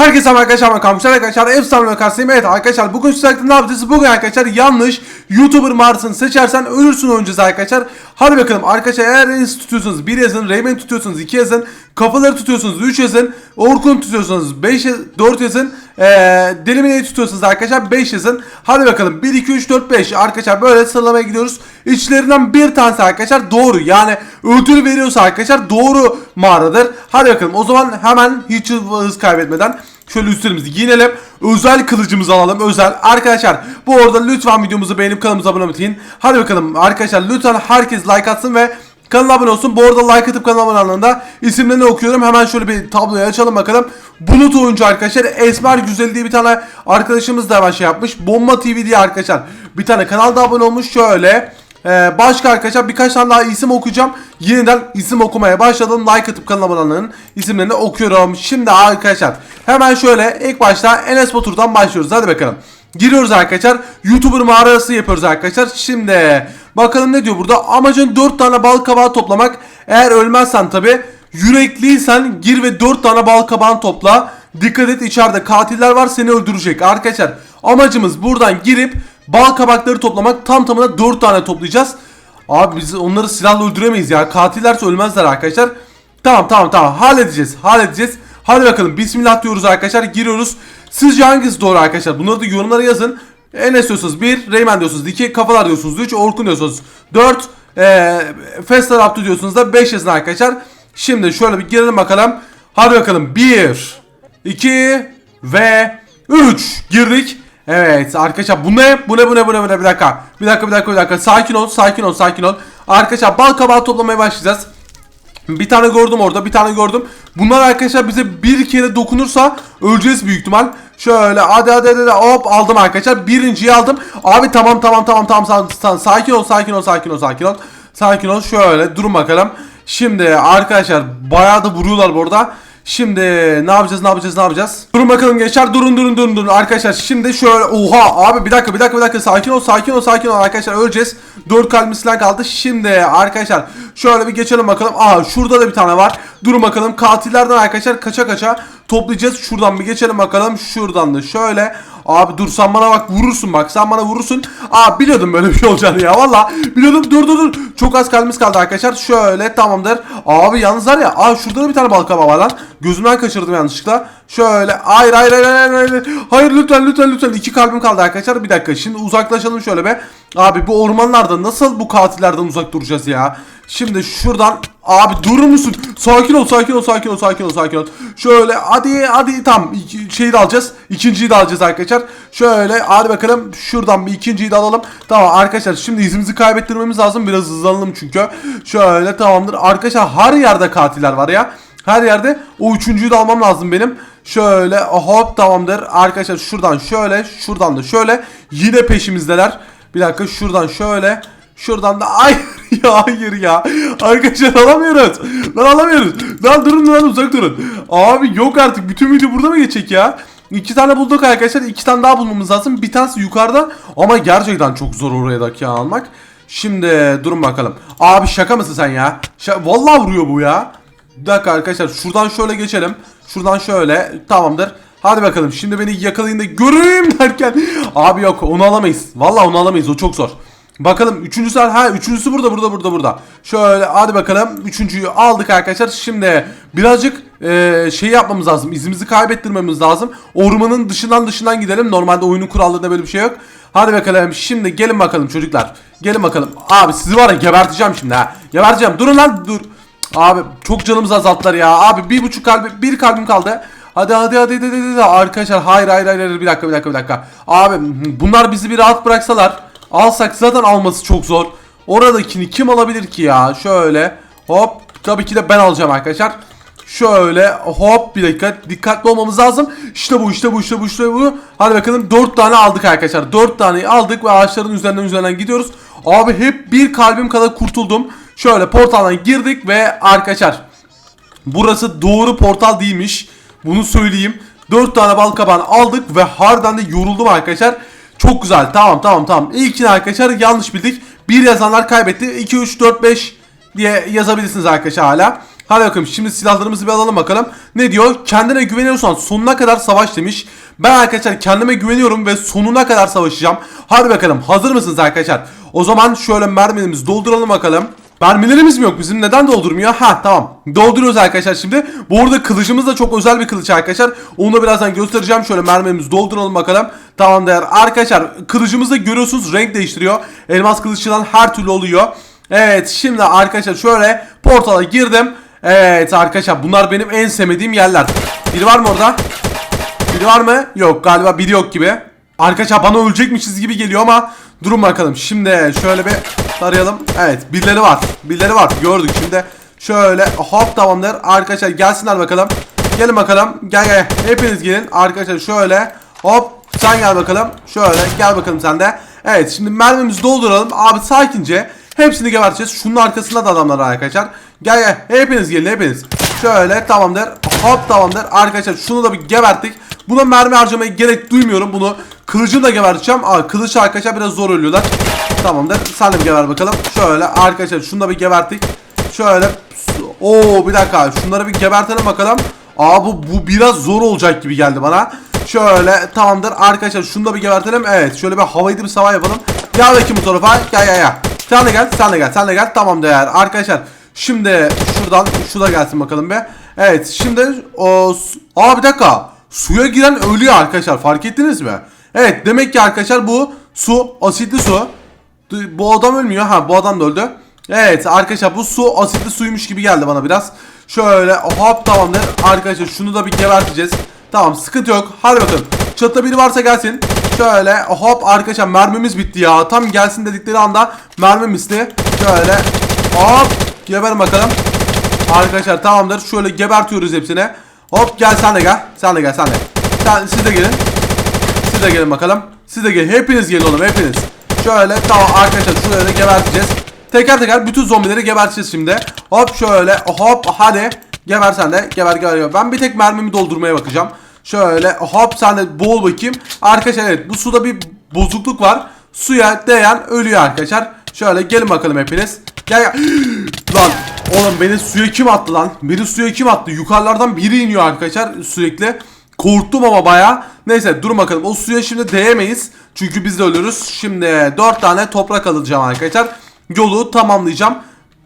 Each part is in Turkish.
Herkese arkadaşlar ben Kamçlar arkadaşlar efsane karşıyım evet arkadaşlar bugün sizlerle ne yapacağız? Bugün arkadaşlar yanlış YouTuber mağarasını seçersen ölürsün oynayacağız arkadaşlar. Hadi bakalım arkadaşlar eğer Enes tutuyorsanız 1 yazın Rayman tutuyorsanız 2 yazın Kafaları tutuyorsanız 3 yazın Orkun tutuyorsanız 5 4 yazın ee, Delimine'yi tutuyorsanız arkadaşlar 5 yazın. Hadi bakalım 1 2 3 4 5 arkadaşlar böyle sıralamaya gidiyoruz. İçlerinden bir tanesi arkadaşlar doğru. Yani ödül veriyorsa arkadaşlar doğru mağaradır. Hadi bakalım o zaman hemen hiç hız kaybetmeden Şöyle üstlerimizi giyinelim. Özel kılıcımızı alalım. Özel. Arkadaşlar bu arada lütfen videomuzu beğenip kanalımıza abone olmayı Hadi bakalım arkadaşlar lütfen herkes like atsın ve kanala abone olsun. Bu arada like atıp kanala abone olanlarında isimlerini okuyorum. Hemen şöyle bir tabloyu açalım bakalım. Bulut oyuncu arkadaşlar. Esmer Güzel diye bir tane arkadaşımız da hemen şey yapmış. Bomba TV diye arkadaşlar. Bir tane kanalda abone olmuş. Şöyle. Ee, başka arkadaşlar birkaç tane daha isim okuyacağım. Yeniden isim okumaya başladım. Like atıp kanala abone olanların isimlerini okuyorum. Şimdi arkadaşlar hemen şöyle ilk başta Enes Batur'dan başlıyoruz. Hadi bakalım. Giriyoruz arkadaşlar. YouTuber mağarası yapıyoruz arkadaşlar. Şimdi bakalım ne diyor burada. Amacın 4 tane bal kabağı toplamak. Eğer ölmezsen tabi yürekliysen gir ve 4 tane bal kabağını topla. Dikkat et içeride katiller var seni öldürecek. Arkadaşlar amacımız buradan girip bal kabakları toplamak. Tam tamına 4 tane toplayacağız. Abi biz onları silahla öldüremeyiz ya. Katillerse ölmezler arkadaşlar. Tamam tamam tamam halledeceğiz halledeceğiz. Hadi bakalım bismillah diyoruz arkadaşlar giriyoruz. Sizce hangisi doğru arkadaşlar? Bunları da yorumlara yazın. Enes diyorsunuz 1, Rayman diyorsunuz 2, Kafalar diyorsunuz 3, Orkun diyorsunuz 4, ee, Fester Abdü diyorsunuz da 5 yazın arkadaşlar. Şimdi şöyle bir girelim bakalım. Hadi bakalım 1, 2 ve 3 girdik. Evet arkadaşlar bu ne? Bu ne bu ne bu ne? Bir dakika. Bir dakika bir dakika bir dakika. Sakin ol sakin ol sakin ol. Arkadaşlar bal kabağı toplamaya başlayacağız. Bir tane gördüm orada bir tane gördüm. Bunlar arkadaşlar bize bir kere dokunursa öleceğiz büyük ihtimal. Şöyle hadi hadi hadi hop aldım arkadaşlar. Birinciyi aldım. Abi tamam tamam tamam tamam sa- sa- sakin ol sakin ol sakin ol sakin ol. Sakin ol şöyle durun bakalım. Şimdi arkadaşlar bayağı da vuruyorlar bu arada. Şimdi ne yapacağız ne yapacağız ne yapacağız? Durun bakalım gençler durun durun durun durun arkadaşlar şimdi şöyle oha abi bir dakika bir dakika bir dakika sakin ol sakin ol sakin ol arkadaşlar öleceğiz. 4 kalbimiz kaldı. Şimdi arkadaşlar şöyle bir geçelim bakalım. Aha şurada da bir tane var. Durun bakalım katillerden arkadaşlar kaça kaça toplayacağız. Şuradan bir geçelim bakalım. Şuradan da şöyle. Abi dur sen bana bak vurursun bak sen bana vurursun. Aa biliyordum böyle bir şey olacağını ya valla. Biliyordum dur dur dur. Çok az kalbimiz kaldı arkadaşlar. Şöyle tamamdır. Abi yalnız var ya. Aa şurada da bir tane balkaba var lan. Gözümden kaçırdım yanlışlıkla. Şöyle hayır hayır hayır hayır hayır. Hayır lütfen lütfen lütfen. iki kalbim kaldı arkadaşlar. Bir dakika şimdi uzaklaşalım şöyle be. Abi bu ormanlarda nasıl bu katillerden uzak duracağız ya? Şimdi şuradan abi durur musun? Sakin ol sakin ol sakin ol sakin ol sakin ol. Şöyle hadi hadi tam şeyi de alacağız. İkinciyi de alacağız arkadaşlar. Şöyle hadi bakalım şuradan bir ikinciyi de alalım. Tamam arkadaşlar şimdi izimizi kaybettirmemiz lazım. Biraz hızlanalım çünkü. Şöyle tamamdır. Arkadaşlar her yerde katiller var ya. Her yerde o üçüncüyü de almam lazım benim. Şöyle hop tamamdır. Arkadaşlar şuradan şöyle şuradan da şöyle. Yine peşimizdeler. Bir dakika şuradan şöyle. Şuradan da ay ya hayır ya. Arkadaşlar alamıyoruz. Lan alamıyoruz. Lan durun lan uzak durun. Abi yok artık. Bütün video burada mı geçecek ya? İki tane bulduk arkadaşlar. iki tane daha bulmamız lazım. Bir tanesi yukarıda. Ama gerçekten çok zor oraya da almak. Şimdi durun bakalım. Abi şaka mısın sen ya? Şa Vallahi vuruyor bu ya. Bir dakika arkadaşlar şuradan şöyle geçelim. Şuradan şöyle tamamdır. Hadi bakalım şimdi beni yakalayın da göreyim derken. Abi yok onu alamayız. Vallahi onu alamayız o çok zor. Bakalım üçüncüsü ha üçüncüsü burada burada burada burada. Şöyle hadi bakalım üçüncüyü aldık arkadaşlar. Şimdi birazcık e, şey yapmamız lazım. İzimizi kaybettirmemiz lazım. Ormanın dışından dışından gidelim. Normalde oyunun kurallarında böyle bir şey yok. Hadi bakalım şimdi gelin bakalım çocuklar. Gelin bakalım. Abi sizi var ya geberteceğim şimdi ha. Geberteceğim. Durun lan dur. Abi çok canımızı azalttılar ya. Abi bir buçuk kalbi bir kalbim kaldı. Hadi hadi hadi hadi, hadi, hadi. arkadaşlar hayır hayır hayır. bir dakika bir dakika bir dakika. Abi bunlar bizi bir rahat bıraksalar alsak zaten alması çok zor. Oradakini kim alabilir ki ya? Şöyle hop tabii ki de ben alacağım arkadaşlar. Şöyle hop bir dakika dikkatli olmamız lazım. İşte bu işte bu işte bu işte bu. Hadi bakalım 4 tane aldık arkadaşlar. 4 taneyi aldık ve ağaçların üzerinden üzerinden gidiyoruz. Abi hep bir kalbim kadar kurtuldum. Şöyle portaldan girdik ve arkadaşlar burası doğru portal değilmiş. Bunu söyleyeyim. 4 tane bal kabağını aldık ve harbiden de yoruldum arkadaşlar. Çok güzel. Tamam tamam tamam. İlkini arkadaşlar yanlış bildik. Bir yazanlar kaybetti. 2 3 4 5 diye yazabilirsiniz arkadaşlar hala. Hadi bakalım şimdi silahlarımızı bir alalım bakalım. Ne diyor? Kendine güveniyorsan sonuna kadar savaş demiş. Ben arkadaşlar kendime güveniyorum ve sonuna kadar savaşacağım. Hadi bakalım hazır mısınız arkadaşlar? O zaman şöyle mermilerimizi dolduralım bakalım. Mermilerimiz mi yok bizim? Neden doldurmuyor? Ha tamam. Dolduruyoruz arkadaşlar şimdi. Bu arada kılıcımız da çok özel bir kılıç arkadaşlar. Onu da birazdan göstereceğim. Şöyle mermilerimizi dolduralım bakalım. Tamam değer. Arkadaşlar kılıcımızda görüyorsunuz renk değiştiriyor. Elmas kılıççıdan her türlü oluyor. Evet şimdi arkadaşlar şöyle portala girdim. Evet arkadaşlar bunlar benim en sevmediğim yerler. Biri var mı orada? Biri var mı? Yok galiba biri yok gibi. Arkadaşlar bana ölecekmişiz gibi geliyor ama durun bakalım. Şimdi şöyle bir tarayalım. Evet birileri var. Birileri var. Gördük şimdi. Şöyle hop tamamdır. Arkadaşlar gelsinler bakalım. Gelin bakalım. Gel gel. Hepiniz gelin. Arkadaşlar şöyle hop sen gel bakalım. Şöyle gel bakalım sen de. Evet şimdi mermimizi dolduralım. Abi sakince hepsini geberteceğiz. Şunun arkasında da adamlar arkadaşlar. Gel gel. Hepiniz gelin hepiniz. Şöyle tamamdır. Hop tamamdır. Arkadaşlar şunu da bir geberttik. Buna mermi harcamaya gerek duymuyorum. Bunu kılıcımla da geberteceğim. Aa, kılıç arkadaşlar biraz zor ölüyorlar. Tamamdır. Sen de bir geber bakalım. Şöyle arkadaşlar şunu da bir geberttik. Şöyle. Oo bir dakika. Şunları bir gebertelim bakalım. Aa bu, bu biraz zor olacak gibi geldi bana. Şöyle tamamdır. Arkadaşlar şunu da bir gebertelim. Evet şöyle bir havayı bir savaş yapalım. Gel bakayım bu tarafa. Gel gel gel. Sen de gel. Sen de gel. Sen de gel. Tamam değer. Arkadaşlar şimdi şuradan şu da gelsin bakalım be. Evet şimdi o Aa bir dakika. Suya giren ölüyor arkadaşlar. Fark ettiniz mi? Evet demek ki arkadaşlar bu su asitli su. Bu adam ölmüyor. Ha bu adam da öldü. Evet arkadaşlar bu su asitli suymuş gibi geldi bana biraz. Şöyle hop tamamdır. Arkadaşlar şunu da bir geberteceğiz. Tamam sıkıntı yok. Hadi bakalım. Çatıda biri varsa gelsin. Şöyle hop arkadaşlar mermimiz bitti ya. Tam gelsin dedikleri anda mermim bitti. Şöyle hop geberin bakalım. Arkadaşlar tamamdır. Şöyle gebertiyoruz hepsini. Hop gel sen de gel. Sen de gel sen de. Sen, siz de gelin. Siz de gelin bakalım. Siz de gelin. Hepiniz gelin oğlum hepiniz. Şöyle tamam arkadaşlar şuraya da geberteceğiz. Teker teker bütün zombileri geberteceğiz şimdi. Hop şöyle hop hadi. Geber sen de. Geber geber. Ben bir tek mermimi doldurmaya bakacağım. Şöyle hop sen de boğul bakayım. Arkadaşlar evet bu suda bir bozukluk var. Suya değen ölüyor arkadaşlar. Şöyle gelin bakalım hepiniz. Gel gel. lan oğlum beni suya kim attı lan? Beni suya kim attı? Yukarılardan biri iniyor arkadaşlar sürekli. Korktum ama baya. Neyse durun bakalım. O suya şimdi değemeyiz. Çünkü biz de ölürüz. Şimdi 4 tane toprak alacağım arkadaşlar. Yolu tamamlayacağım.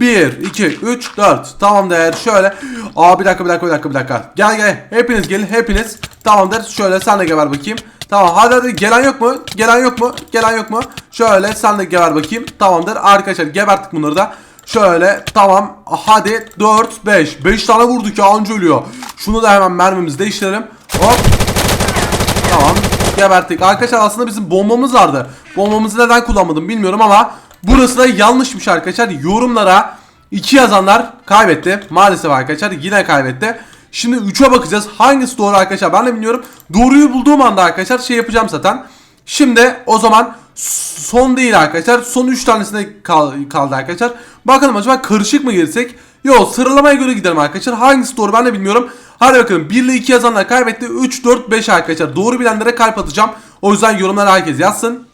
1, 2, 3, 4. Tamam değer. Şöyle. Aa bir dakika bir dakika bir dakika bir dakika. Gel gel. Hepiniz gelin. Hepiniz. Tamamdır. Şöyle sen de geber bakayım. Tamam hadi hadi gelen yok mu? Gelen yok mu? Gelen yok mu? Şöyle sen de geber bakayım. Tamamdır. Arkadaşlar geberttik bunları da. Şöyle tamam hadi 4 5 5 tane vurduk ya anca ölüyor. Şunu da hemen mermimizi değiştirelim. Hop. Tamam geberttik. Arkadaşlar aslında bizim bombamız vardı. Bombamızı neden kullanmadım bilmiyorum ama burası da yanlışmış arkadaşlar. Yorumlara 2 yazanlar kaybetti. Maalesef arkadaşlar yine kaybetti. Şimdi 3'e bakacağız. Hangisi doğru arkadaşlar ben de bilmiyorum. Doğruyu bulduğum anda arkadaşlar şey yapacağım zaten. Şimdi o zaman son değil arkadaşlar. Son 3 tanesine kal kaldı arkadaşlar. Bakalım acaba karışık mı girsek? Yok sıralamaya göre gidelim arkadaşlar. Hangisi doğru ben de bilmiyorum. Hadi bakalım 1 ile 2 yazanlar kaybetti. 3, 4, 5 arkadaşlar. Doğru bilenlere kalp atacağım. O yüzden yorumlara herkes yazsın.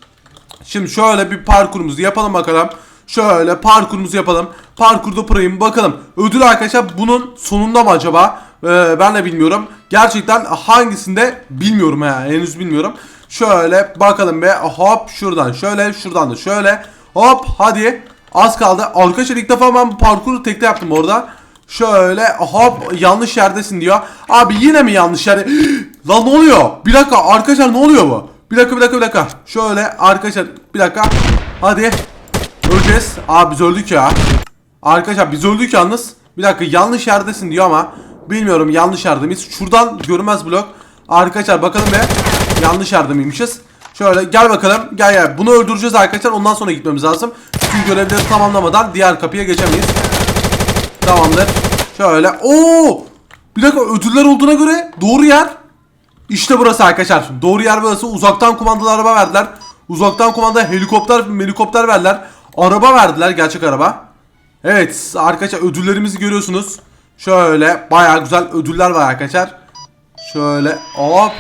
Şimdi şöyle bir parkurumuzu yapalım bakalım. Şöyle parkurumuzu yapalım. Parkurda pırayım bakalım. Ödül arkadaşlar bunun sonunda mı acaba? Ee, ben de bilmiyorum. Gerçekten hangisinde bilmiyorum ya. Henüz bilmiyorum. Şöyle bakalım be. Hop şuradan şöyle şuradan da şöyle. Hop hadi. Az kaldı. Arkadaşlar ilk defa ben parkuru tekte yaptım orada. Şöyle hop yanlış yerdesin diyor. Abi yine mi yanlış yerde? Lan ne oluyor? Bir dakika arkadaşlar ne oluyor bu? Bir dakika bir dakika bir dakika. Şöyle arkadaşlar bir dakika. Hadi. Öleceğiz. Abi biz öldük ya. Arkadaşlar biz öldük yalnız. Bir dakika yanlış yerdesin diyor ama. Bilmiyorum yanlış yerde miyiz? Şuradan görünmez blok. Arkadaşlar bakalım be. Yanlış yerde miymişiz? Şöyle gel bakalım. Gel gel. Bunu öldüreceğiz arkadaşlar. Ondan sonra gitmemiz lazım. Çünkü görevleri tamamlamadan diğer kapıya geçemeyiz. Tamamdır. Şöyle. Oo! Bir dakika ödüller olduğuna göre doğru yer. İşte burası arkadaşlar. Doğru yer burası. Uzaktan kumandalı araba verdiler. Uzaktan kumanda helikopter helikopter verdiler. Araba verdiler. Gerçek araba. Evet arkadaşlar ödüllerimizi görüyorsunuz. Şöyle bayağı güzel ödüller var arkadaşlar. Şöyle hop.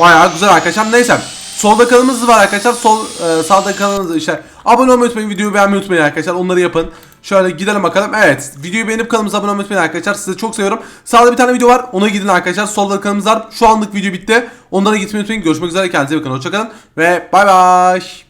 Bayağı güzel arkadaşlar. Neyse. Solda kanalımız var arkadaşlar. Sol e, sağda kanalımız işte. Abone olmayı unutmayın. Videoyu beğenmeyi unutmayın arkadaşlar. Onları yapın. Şöyle gidelim bakalım. Evet videoyu beğenip kanalımıza abone olmayı unutmayın arkadaşlar. Sizi çok seviyorum. Sağda bir tane video var. Ona gidin arkadaşlar. Solda kanalımız var. Şu anlık video bitti. Onlara gitmeyi unutmayın. Görüşmek üzere. Kendinize iyi bakın. Hoşçakalın. Ve bay bay.